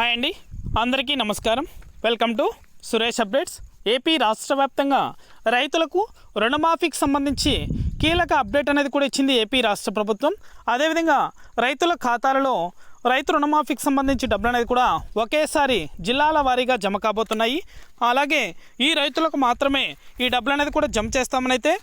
Hi అండి. అందరికీ నమస్కారం. Welcome to Suresh updates. AP రాష్ట్ర వ్యాప్తంగా రైతులకు రుణమాఫీకి సంబంధించి కీలక అప్డేట్ అనేది కూడా ఇచ్చింది ఏపీ రాష్ట్ర ప్రభుత్వం. అదేవిధంగా రైతుల ఖాతాలలో రైతు రుణమాఫీకి సంబంధించి డబ్బులు అనేది కూడా ఒకేసారి జిల్లాల వారీగా జమ కాబోతున్నాయి. అలాగే ఈ రైతులకు మాత్రమే ఈ డబ్బులు అనేది కూడా జమ చేస్తామని అయితే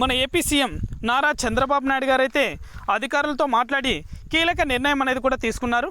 మన ఏపీ సీఎం నారా చంద్రబాబు నాయుడు గారు అయితే అధికారులతో మాట్లాడి కీలక నిర్ణయం అనేది కూడా తీసుకున్నారు.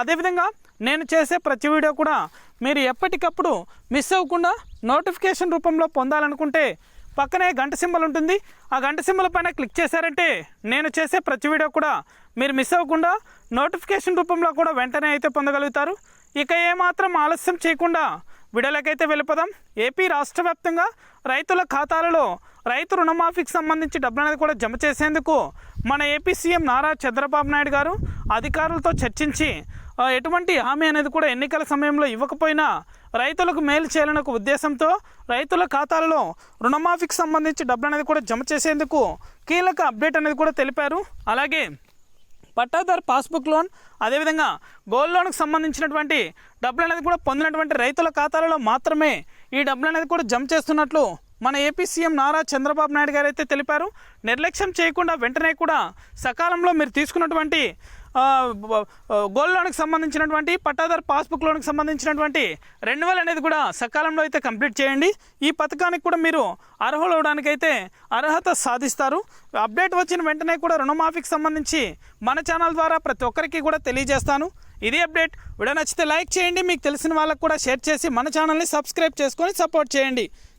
అదేవిధంగా నేను చేసే ప్రతి వీడియో కూడా మీరు ఎప్పటికప్పుడు మిస్ అవ్వకుండా నోటిఫికేషన్ రూపంలో పొందాలనుకుంటే పక్కనే గంట సింబల్ ఉంటుంది. ఆ గంట సింబల్ పైన క్లిక్ చేశారంటే నేను చేసే ప్రతి వీడియో కూడా మీరు మిస్ అవ్వకుండా నోటిఫికేషన్ రూపంలో కూడా వెంటనే అయితే పొందగలుగుతారు. ఇక ఏమాత్రం ఆలస్యం చేయకుండా విడలకైతే వెళ్ళిపోదాం. ఏపీ రాష్ట్ర వ్యాప్తంగా రైతుల ఖాతాలలో రైతు రుణమాఫీకి సంబంధించి డబ్బులు అనేది కూడా జమ చేసేందుకు మన ఏపీ సీఎం నారా చంద్రబాబు నాయుడు గారు అధికారులతో చర్చించి ఎటువంటి హామీ అనేది కూడా ఎన్నికల సమయంలో ఇవ్వకపోయినా రైతులకు మేలు చేయాలనే ఒక ఉద్దేశంతో రైతుల ఖాతాలలో రుణమాఫీకి సంబంధించి డబ్బులు అనేది కూడా జమ చేసేందుకు కీలక అప్డేట్ అనేది కూడా తెలిపారు. అలాగే పట్టాదారు పాస్బుక్ లోన్ అదేవిధంగా గోల్డ్ లోన్కి సంబంధించినటువంటి డబ్బులు అనేది కూడా పొందినటువంటి రైతుల ఖాతాలలో మాత్రమే ఈ డబ్బులు అనేది కూడా జమ చేస్తున్నట్లు మన ఏపీ సీఎం నారా చంద్రబాబు నాయుడు గారు అయితే తెలిపారు నిర్లక్ష్యం చేయకుండా వెంటనే కూడా సకాలంలో మీరు తీసుకున్నటువంటి గోల్డ్ లోన్కి సంబంధించినటువంటి పట్టాదారు పాస్బుక్ లోన్కి సంబంధించినటువంటి రెన్యువల్ అనేది కూడా సకాలంలో అయితే కంప్లీట్ చేయండి. ఈ పథకానికి కూడా మీరు అర్హులు అవడానికైతే అర్హత సాధిస్తారు. అప్డేట్ వచ్చిన వెంటనే కూడా రుణమాఫీకి సంబంధించి మన ఛానల్ ద్వారా ప్రతి ఒక్కరికి కూడా తెలియజేస్తాను. ఇది అప్డేట్. వీడియో నచ్చితే లైక్ చేయండి. మీకు తెలిసిన వాళ్ళకు కూడా షేర్ చేసి మన ఛానల్ని సబ్స్క్రైబ్ చేసుకొని సపోర్ట్ చేయండి.